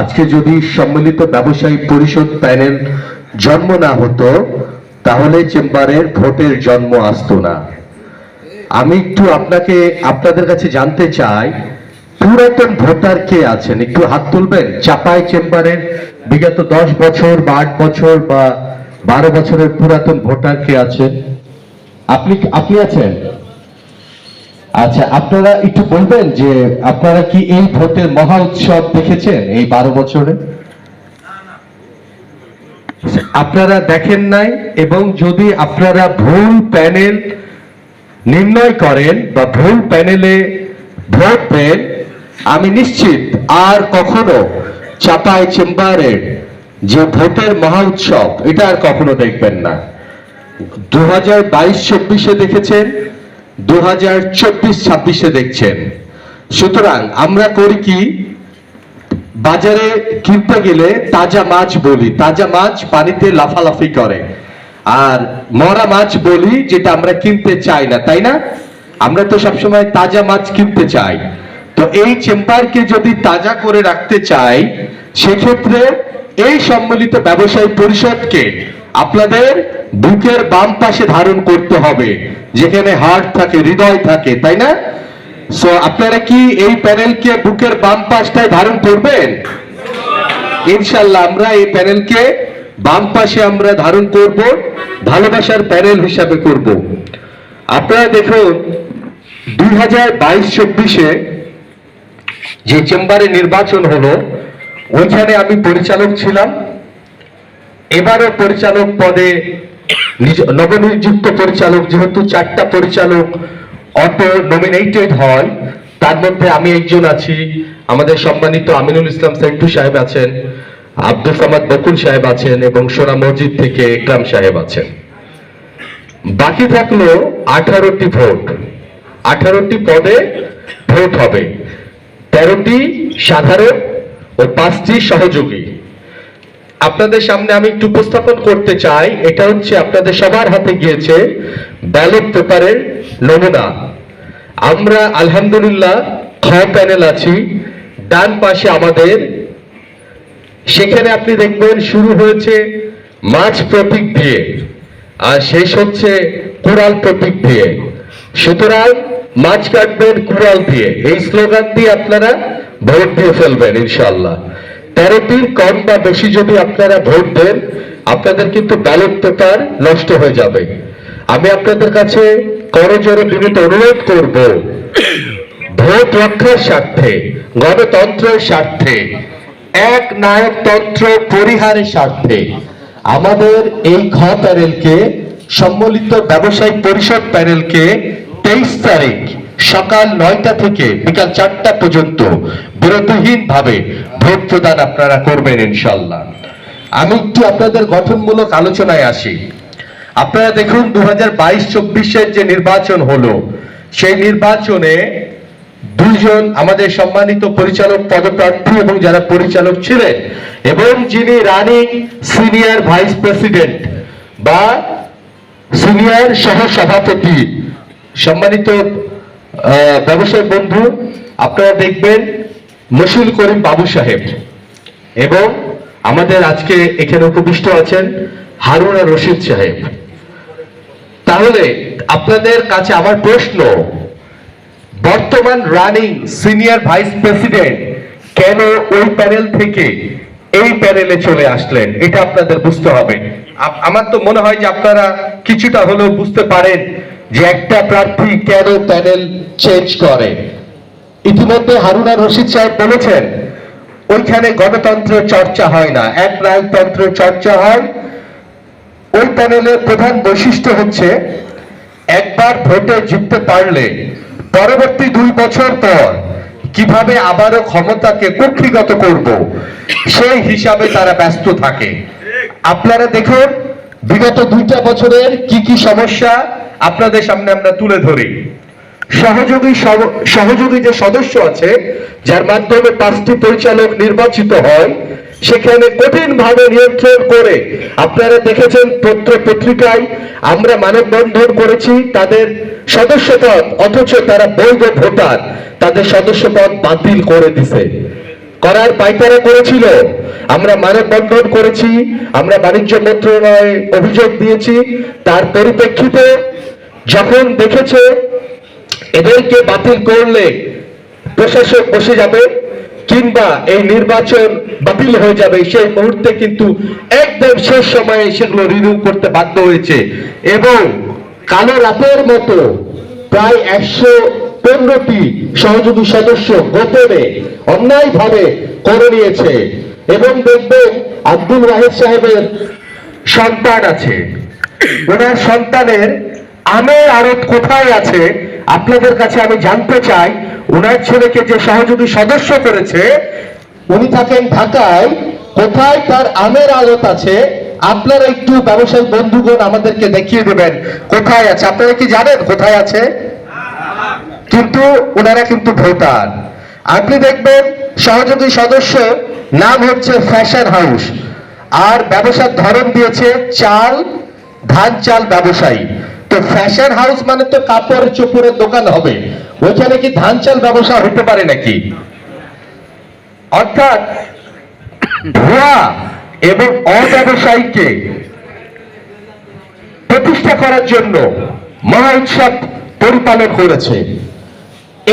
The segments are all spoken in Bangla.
আজকে যদি সম্মিলিত ব্যবসায়ী পরিষদ প্যানেল জন্ম না হতো, তাহলে চেম্বারের ভোটের জন্ম আসতো না। আমি একটু আপনাকে, আপনাদের কাছে জানতে চাই, পুরাতন ভোটার কে আছেন? একটু হাত তুলবেন? চাপাই চেম্বারের বিগত দশ বছর বা আট বছর বা বারো বছরের পুরাতন ভোটার কে আছেন? আপনি আপনি আছেন? আচ্ছা আপনারা একটু বলবেন যে আপনারা কি এই ভোটের মহা উৎসব দেখেছেন এই বারো বছরে? আপনারা দেখেন নাই এবং যদি আপনারা ভুল প্যানেল নির্ণয় করেন বা ভুল প্যানেলে ভোট দেন, আমি নিশ্চিত আর কখনো চাপাই চেম্বারের যে ভোটের মহা উৎসব, এটা আর কখনো দেখবেন না। দু হাজার বাইশ, চব্বিশে দেখেছেন দু হাজার চব্বিশ ছাব্বিশে দেখছেন। সুতরাং আমরা করি কি? বাজারে কিনতে গেলে তাজা মাছ বলি। তাজা মাছ পানিতে লাফালাফি করে। আর মরা মাছ বলি যেটা আমরা কিনতে চাই না, তাই না? আমরা তো সবসময় তাজা মাছ কিনতে চাই। তো এই চেম্বারকে যদি তাজা করে রাখতে চাই, সেক্ষেত্রে এই সম্মিলিত ব্যবসায়ী পরিষদকে আপনাদের বুকের বাম পাশে ধারণ করতে হবে, যেখানে হার্ট থাকে, হৃদয় থাকে, তাই না? সো আপনারা কি এই প্যানেলকে বুকের বাম পাশটায় ধারণ করবেন? ইনশাল্লাহ আমরা এই প্যানেলকে বাম পাশে আমরা ধারণ করব, ভালোবাসার প্যানেল হিসাবে করব। আপনারা দেখুন, দুই হাজার বাইশ চব্বিশে যে চেম্বারে নির্বাচন হলো, ওইখানে আমি পরিচালক ছিলাম। এবারও পরিচালক পদে নবনিযুক্ত পরিচালক, যেহেতু চারটা পরিচালক অটো নমিনেটেড হয়, তার মধ্যে আমি একজন আছি। আমাদের সম্মানিত আমিনুল ইসলাম সেন্টু সাহেব আছেন, আব্দুল সামাদ বকুল সাহেব আছেন এবং সোনা মসজিদ থেকে ইকরাম সাহেব আছেন। বাকি থাকল আঠারোটি ভোট। আঠারোটি পদে ভোট হবে। তেরোটি সাধারণ ও পাঁচটি সহযোগী। আপনাদের সামনে আমি একটু উপস্থাপন করতে চাই। এটা হচ্ছে আপনাদের সবার হাতে গিয়েছে ব্যালট পেপারের নমুনা। আমরা আলহামদুলিল্লাহ খ প্যানেল আছি, ডান পাশে আমাদের। সেখানে আপনি দেখবেন শুরু হয়েছে মাছ প্রতীক দিয়ে, আর শেষ হচ্ছে কুড়াল প্রতীক দিয়ে। সুতরাং মাছ কাটবেন, কুড়াল দিয়ে। এই স্লোগান দিয়ে আপনারা ভোট দিয়ে ফেলবেন ইনশাল্লাহ তেরোটির কম বা বেশি যদি আপনারা ভোট দেন, আপনাদের কিন্তু ব্যালট পেপার নষ্ট হয়ে যাবে। আমি আপনাদের কাছে করজোরে বিনীত অনুরোধ করব, ভোট রক্ষার স্বার্থে, গণতন্ত্রের স্বার্থে, এক নায়কতন্ত্র পরিহারের স্বার্থে, আমাদের এই খ প্যানেলকে সম্মিলিত ব্যবসায়িক পরিষদ প্যানেলকে তেইশ তারিখ সকাল নয়টা থেকে বিকাল চারটা পর্যন্ত বিরতিহীন ভাবে ভোট প্রদান আপনারা করবেন ইনশাল্লাহ আমি একটু আপনাদের গঠনমূলক আলোচনায় আসি। আপনারা দেখুন দু হাজার বাইশ চব্বিশের যে নির্বাচন হলো, সেই নির্বাচনে দুইজন আমাদের সম্মানিত পরিচালক পদপ্রার্থী এবং যারা পরিচালক ছিলেন, এবং যিনি রানিং সিনিয়র ভাইস প্রেসিডেন্ট বা সিনিয়র সহ সভাপতি সম্মানিত ব্যবসায়ী বন্ধু, আপনারা দেখবেন মশুল করিম বাবু সাহেব এবং আমাদের আজকে এখানে উপবিষ্ট আছেন হারুনা রশিদ সাহেব। তাহলে আপনাদের কাছে আমার প্রশ্ন, বর্তমান রানিং সিনিয়র ভাইস প্রেসিডেন্ট কেন ওই প্যানেল থেকে এই প্যানেলে চলে আসলেন? এটা আপনাদের বুঝতে হবে। আমার তো মনে হয় যে আপনারা কিছুটা হলেও বুঝতে পারেন যে একটা প্রার্থী কেন প্যানেল চেঞ্জ করে? ইতিমধ্যে হারুনা রশিদ সাহেব বলেছেন, ওইখানে গণতন্ত্রের চর্চা হয় না। এক নায়কতন্ত্রের চর্চা হয়, ওই প্যানেলের প্রধান বৈশিষ্ট্য হচ্ছে, একবার ভোটে জিততে পারলে পরবর্তী দুই বছর পর কীভাবে আবারও ক্ষমতাকে কক্ষিগত করব, সেই হিসাবে তারা ব্যস্ত থাকে। আপনারা দেখুন, বিগত দুইটা বছরের কি কি সমস্যা আপনাদের সামনে আমরা তুলে ধরি। সহযোগী সহযোগী যে সদস্য আছে, যার মাধ্যমে পাঁচটি পরিচালক নির্বাচিত হয়, সেখানে কঠিন ভাবে নিয়ন্ত্রণ করে আপনারা দেখেছেন পত্র পত্রিকায়, আমরা মানববন্ধন করেছি, তাদের সদস্যপদ, অথচ তারা বৈধ ভোটার, তাদের সদস্যপদ বাতিল করে দিছে। করার পাইকারা করেছিল। আমরা মানববন্ধন করেছি, আমরা বাণিজ্য মন্ত্রণালয়ে অভিযোগ দিয়েছি, তার পরিপ্রেক্ষিতে যখন দেখেছে এদেরকে বাতিল করলে প্রশাসক বসে যাবে কিংবা এই নির্বাচন বাতিল হয়ে যাবে, সেই মুহূর্তে কিন্তু একদম শেষ সময়ে সেগুলো রিনিউ করতে বাধ্য হয়েছে। এবং কালো রাতের মতো প্রায় একশো পনেরোটি সহযোগী সদস্য গোপনে অন্যায়ভাবে করে নিয়েছে। এবং দেখবেন আব্দুল রাহিদ সাহেবের সন্তান আছে। ওনার সন্তানের আমের আড়ত কোথায় আছে? আপনাদের কাছে আমি জানতে চাই ওনার ছেলেকে যে সহযোগী সদস্য করেছে, উনি থাকেন ঢাকায়, কোথায় তার আমের আড়ত আছে? আপনারা একটু ব্যবসায়ী বন্ধুগণ আমাদেরকে দেখিয়ে দেবেন, কোথায় আছে? আপনারা কি জানেন কোথায় আছে? কিন্তু ওনারা কিন্তু ভোটার। আপনি দেখবেন, সহযোগী সদস্য নাম হচ্ছে ফ্যাশন হাউস, আর ব্যবসার ধরন দিয়েছে চাল, ধান চাল ব্যবসায়ী। তো ফ্যাশন হাউস মানে তো কাপড় চোপড়ের দোকান হবে। ওইখানে কি ধান চাল ব্যবসা হতে পারে নাকি? অর্থাৎ ভুয়া এবং অব্যবসায়ীকে প্রতিষ্ঠা করার জন্য মহা উৎসব পরিপালন করেছে।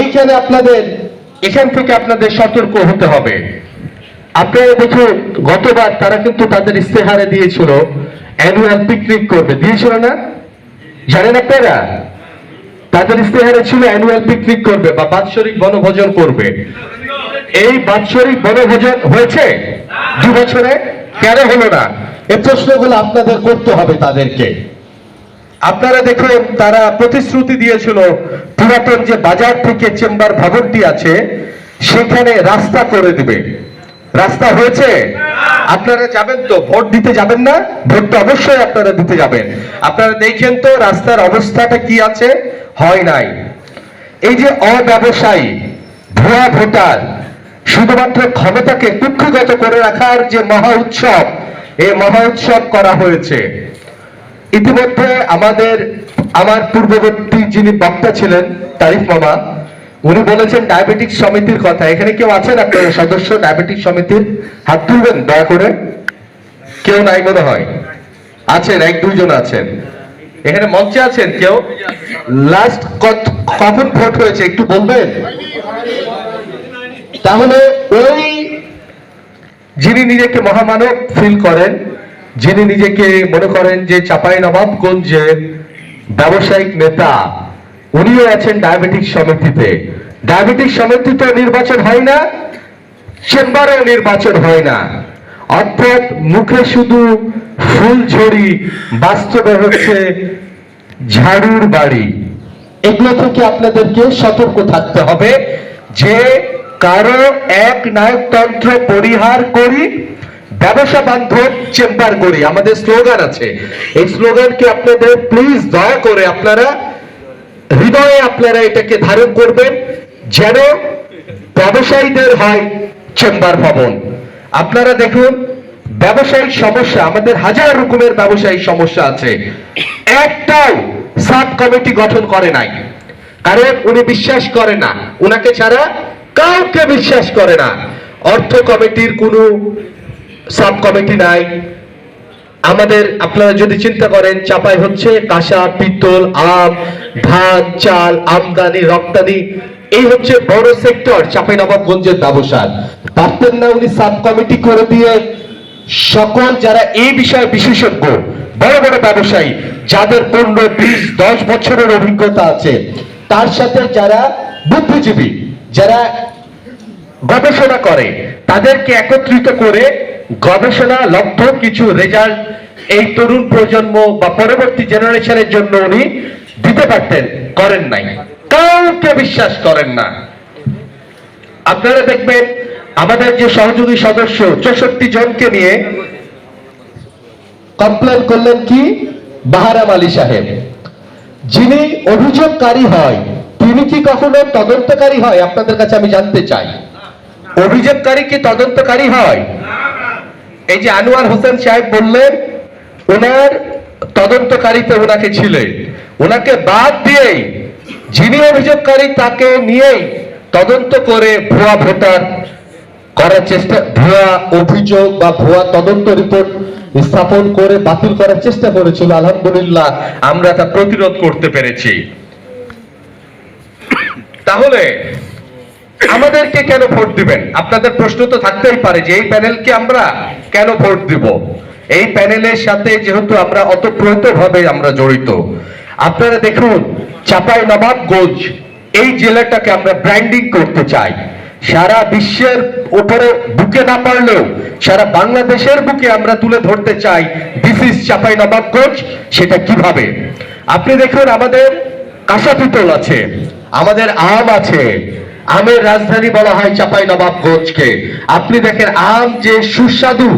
এইখানে আপনাদের, এখান থেকে আপনাদের সতর্ক হতে হবে। আপনারা দেখুন গতবার তারা কিন্তু তাদের ইস্তেহারে দিয়েছিল অ্যানুয়াল পিকনিক করবে। দিয়েছিল না? জানেন আপনারা? তাদের ইস্তেহারে ছিল অ্যানুয়াল পিকনিক করবে বা বাৎসরিক বনভোজন করবে। এই বাৎসরিক বনভোজন হয়েছে? দু বছরে? কেন হলো না? এই প্রশ্নগুলো আপনাদের করতে হবে তাদেরকে। আপনারা দেখুন তারা প্রতিশ্রুতি দিয়েছিল পুরাতন যে বাজার থেকে চেম্বার ভবনটি আছে সেখানে রাস্তা করে দিবে। রাস্তা হয়েছে। আপনারা যাবেন তো, ভোট দিতে যাবেন না, ভোট তো অবশ্যই আপনারা দিতে যাবেন। আপনারা দেখেন তো রাস্তার অবস্থাটা কি আছে? হয় নাই। এই যে অব্যবসায়ী, ভুয়া ভোটার, শুধুমাত্র ক্ষমতাকে কুক্ষিগত করে রাখার যে মহা উৎসব এই মহা উৎসব করা হয়েছে। ইতিমধ্যে আমাদের, আমার পূর্ববর্তী যিনি বক্তা ছিলেন, তারিফ মামা উনি বলেছেন ডায়াবেটিক সমিতির কথা। এখানে কেউ আছেন আপনার সদস্য ডায়াবেটিক সমিতির? হাত তুলবেন দয়া করে। কেউ নাই মনে হয়। আছেন, এক দুইজন আছেন। এখানে মঞ্চে আছেন কেউ? লাস্ট কখন ভোট হয়েছে একটু বলবেন? তাহলে ওই যিনি নিজেকে মহামানব ফিল করেন, যিনি নিজেকে মনে করেন যে চাপাই নবাবগঞ্জের ব্যবসায়িক নেতা উনিও আছেন ডায়াবেটিক সমিতিতে। ডায়াবেটিক সমিতিতে নির্বাচন হয় না, চেম্বারেও নির্বাচন হয় না। অর্থাৎ মুখে শুধু ফুল ঝড়ি, বাস্তবে হচ্ছে ঝাড়ুর বাড়ি। এগুলো থেকে আপনাদেরকে সতর্ক থাকতে হবে যে কারও এক নায়কতন্ত্র পরিহার করি, ব্যবসা বান্ধব চেম্বার করি। আমাদের স্লোগান আছে। এই স্লোগানকে আপনাদের প্লিজ দয়া করে আপনারা হৃদয়ে আপনারা এটাকে ধারণ করবেন যেন ব্যবসায়ীদের হয় চেম্বার ভবন। আপনারা দেখুন ব্যবসায়িক সমস্যা, আমাদের হাজার রকমের ব্যবসায়িক সমস্যা আছে। একটাও সাব কমিটি গঠন করে নাই। কারণ উনি বিশ্বাস করে না। উনাকে ছাড়া কাউকে বিশ্বাস করে না। অর্থ কমিটির কোনো সাব কমিটি নাই। আমাদের আপনারা যদি চিন্তা করেন, চাপাই হচ্ছে কাঁসা পিতল আম, ধান, চাল, আমদানি, রপ্তানি, এই হচ্ছে বড় সেক্টর চাপাই নবাবগঞ্জের ব্যবসার। পারতেন না উনি সাব কমিটি করে দিয়ে সকল যারা এই বিষয়ে বিশেষজ্ঞ, বড় বড় ব্যবসায়ী, যাদের পনেরো, বিশ, দশ বছরের অভিজ্ঞতা আছে, তার সাথে যারা বুদ্ধিজীবী, যারা গবেষণা করে, তাদেরকে একত্রিত করে গবেষণা লব্ধ কিছু রেজাল্ট এই তরুণ প্রজন্ম বা পরবর্তী জেনারেশনের জন্য উনি দিতে পারতেন, করেন নাই। কাউকে বিশ্বাস করেন না। আপনারা দেখবেন, আমাদের যে সহযোগী সদস্য চৌষট্টি জনকে নিয়ে কমপ্লেন করলেন কি? বাহারাম আলী সাহেব। যিনি অভিযোগকারী হয়, তিনি কি কখনো তদন্তকারী হয়? আপনাদের কাছে আমি জানতে চাই। অভিযোগকারী কি তদন্তকারী হয়? এই যে আনোয়ার হোসেন সাহেব বললেন, ওনার তদন্তকারীতে ওনাকে ছিলেন। ওনাকে বাদ দিয়েই যিনি অভিযোগকারী তাকে নিয়েই তদন্ত করে ভুয়া ভোটার করার চেষ্টা, ভুয়া অভিযোগ বা ভুয়া তদন্ত রিপোর্ট স্থাপন করে বাতিল করার চেষ্টা করেছিল, আলহামদুলিল্লাহ আমরা তা প্রতিরোধ করতে পেরেছি। তাহলে আমাদেরকে কেন ভোট দিবেন? আপনাদের প্রশ্ন তো থাকতেই পারে যে এই প্যানেলকে আমরা কেন ভোট দিব? এই প্যানেলের সাথে যেহেতু আমরা অতপ্রত ভাবে আমরা জড়িত, আপনারা দেখুন চাপাই নবাবগঞ্জ এই জেলাটাকে আমরা ব্র্যান্ডিং করতে চাই। সারা বিশ্বের উপরে বুকে না পারলেও সারা বাংলাদেশের বুকে আমরা তুলে ধরতে চাই দিস ইজ চাপাই নবাবগঞ্জ সেটা কীভাবে? আপনি দেখুন, আমাদের কাঁসা পিতল আছে, আমাদের আম আছে আমের রাজধানী বলা হয় চাপাই নবাবগঞ্জকে আপনি দেখেন আম যে সুস্বাদু,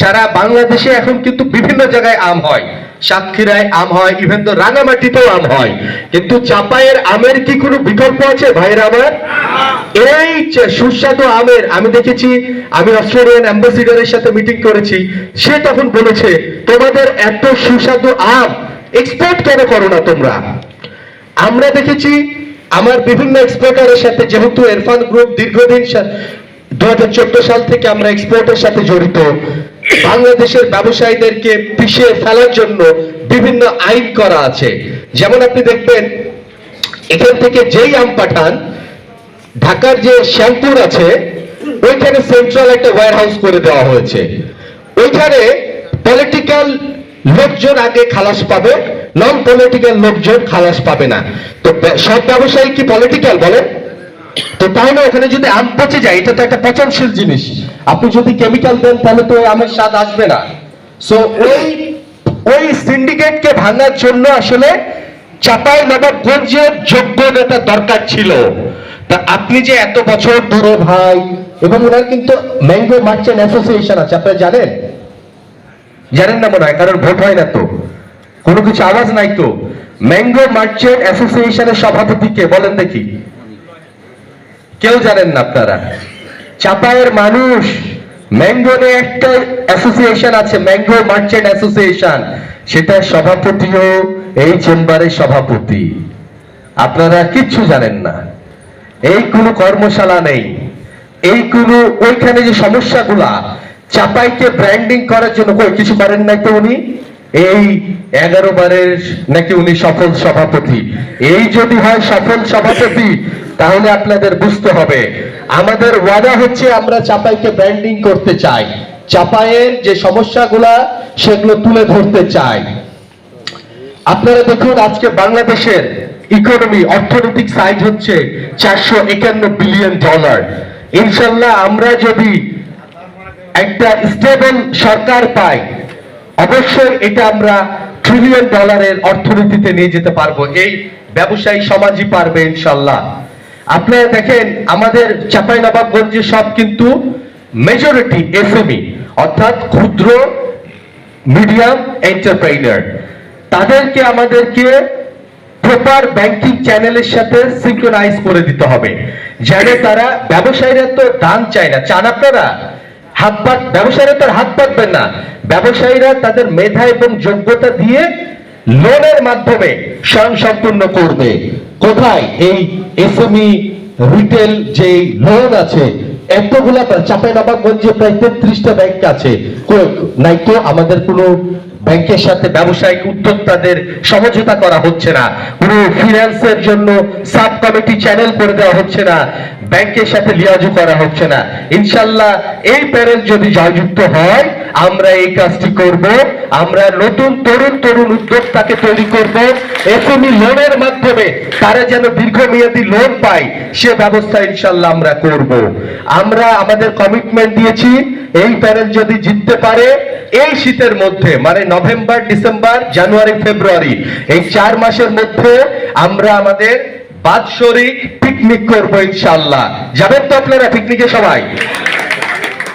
সারা বাংলাদেশে এখন কিন্তু বিভিন্ন জায়গায় আম হয়। সাতক্ষীরায় আম হয় ইভেন তো রাঙামাটিতেও আম হয়। কিন্তু চাপাইয়ের আমের কি কোনো বিকল্প আছে ভাইয়ের আমার? এই সুস্বাদু আমের, আমি দেখেছি, আমি অস্ট্রেলিয়ান অ্যাম্বাসিডারের সাথে মিটিং করেছি, সে তখন বলেছে, তোমাদের এত সুস্বাদু আম এক্সপোর্ট কেন করো না তোমরা? আমরা দেখেছি আমার বিভিন্ন এক্সপোর্টারের সাথে, যেহেতু এরফান গ্রুপ দীর্ঘদিন দু হাজার চোদ্দ সাল থেকে আমরা এক্সপোর্টের সাথে জড়িত, বাংলাদেশের ব্যবসায়ীদেরকে পিছিয়ে ফেলার জন্য বিভিন্ন আইন করা আছে। যেমন আপনি দেখবেন, এখান থেকে যেই আম পাঠান, ঢাকার যে শ্যামপুর আছে, ওইখানে সেন্ট্রাল একটা ওয়্যার হাউস করে দেওয়া হয়েছে। ওইখানে পলিটিক্যাল লোকজন আগে খালাস পাবে নন পলিটিক্যাল লোকজন খালাস পাবে না। তো সব ব্যবসায়ী কি পলিটিক্যাল বলেন তো তাহলে ওখানে যদি আম পচে যায়, এটা তো একটা পচনশীল জিনিস। আপনি যদি কেমিক্যাল দেন, তাহলে তো আমের স্বাদ আসবে না। সো ওই ওই সিন্ডিকেটকে ভাঙার জন্য আসলে চাপাই নবাবগঞ্জের যোগ্য নেতা দরকার ছিল। তা আপনি যে এত বছর ধরে ভাই, এবং ওনার কিন্তু ম্যাঙ্গো মার্চেন্ট অ্যাসোসিয়েশন আছে, আপনারা জানেন? জানেন না মনে হয়, কারণ ভোট হয় না তো। কোনো কিছু আওয়াজ নাই তো। ম্যাঙ্গো মার্চেন্ট অ্যাসোসিয়েশনের সভাপতি কে বলেন দেখি। কেউ জানেন না আপনারা? চাপায়ের মানুষ। ম্যাঙ্গো একটা অ্যাসোসিয়েশন আছে ম্যাঙ্গো মার্চেন্ট অ্যাসোসিয়েশন সেটা সভাপতিও এই চেম্বারের সভাপতি। আপনারা কিচ্ছু জানেন না। এই কোনো কর্মশালা নেই। এই কোনো ওইখানে যে সমস্যাগুলা, চাপাইকে ব্র্যান্ডিং করার জন্য কই, কিছু পারেন নাই তো উনি? এই এগারো বারের নাকি উনি সফল সভাপতি। এই যদি হয় সফল সভাপতি, তাহলে আপনাদের বুঝতে হবে। আমাদের ওয়াদা হচ্ছে আমরা চাপাইকে ব্র্যান্ডিং করতে চাই। যে সমস্যাগুলা, সেগুলো তুলে ধরতে চাই। আপনারা দেখুন, আজকে বাংলাদেশের ইকোনমি অর্থনৈতিক সাইজ হচ্ছে চারশো একান্ন বিলিয়ন ডলার ইনশাল্লাহ আমরা যদি একটা স্টেবল সরকার অবশ্যই এটা আমরা ট্রিলিয়ন ডলারের অর্থনীতিতে নিয়ে যেতে পারব। এই ব্যবসায়ী সমাজই পারবে ইনশাল্লাহ আপনারা দেখেন, আমাদের চাপাই নবাবগঞ্জে সব কিন্তু মেজরিটি এসএমই অর্থাৎ ক্ষুদ্র মিডিয়াম এন্টারপ্রাইনার তাদেরকে আমাদেরকে প্রপার ব্যাংকিং চ্যানেলের সাথে সিঙ্ক্রোনাইজ করে দিতে হবে। যেন তারা ব্যবসায়ীরা তো দান চায় না। চান আপনারা? হাত পাক ব্যবসায়ীরা তার হাত পাতবেন না। ব্যবসায়ীরা তাদের মেধা এবং যোগ্যতা দিয়ে লোনের মাধ্যমে স্বয়ং সম্পূর্ণ করবে। কোথায়? এই এসএমই রিটেল যে লোন আছে, এতগুলা চাপাই নবাবগঞ্জে প্রায় তেত্রিশটা ব্যাংক আছে। নাই তো আমাদের কোনো ব্যাংকের সাথে ব্যবসায়িক উদ্যোক্তাদের সমঝোতা করা হচ্ছে না। কোনো ফিনান্সের জন্য সাব কমিটি চ্যানেল করে দেওয়া হচ্ছে না। ব্যাংকের সাথে লিয়াজু করা হচ্ছে না। ইনশাল্লাহ এই প্যানেল যদি জয়যুক্ত হয়, আমরা এই কাজটি করব। আমরা নতুন তরুণ তরুণ উদ্যোক্তাকে তৈরি করব। এসএমই লোনের মাধ্যমে তারা যেন দীর্ঘমেয়াদী লোন পায়, সে ব্যবস্থা ইনশাল্লাহ আমরা করব। আমরা আমাদের কমিটমেন্ট দিয়েছি, এই প্যানেল যদি জিততে পারে, এই শীতের মধ্যে মানে নভেম্বর, ডিসেম্বর, জানুয়ারি, ফেব্রুয়ারি। এই চার মাসের মধ্যে আমরা আমাদের বাৎসরিক পিকনিক করব ইনশাল্লাহ যাবেন তো আপনারা পিকনিকে সবাই?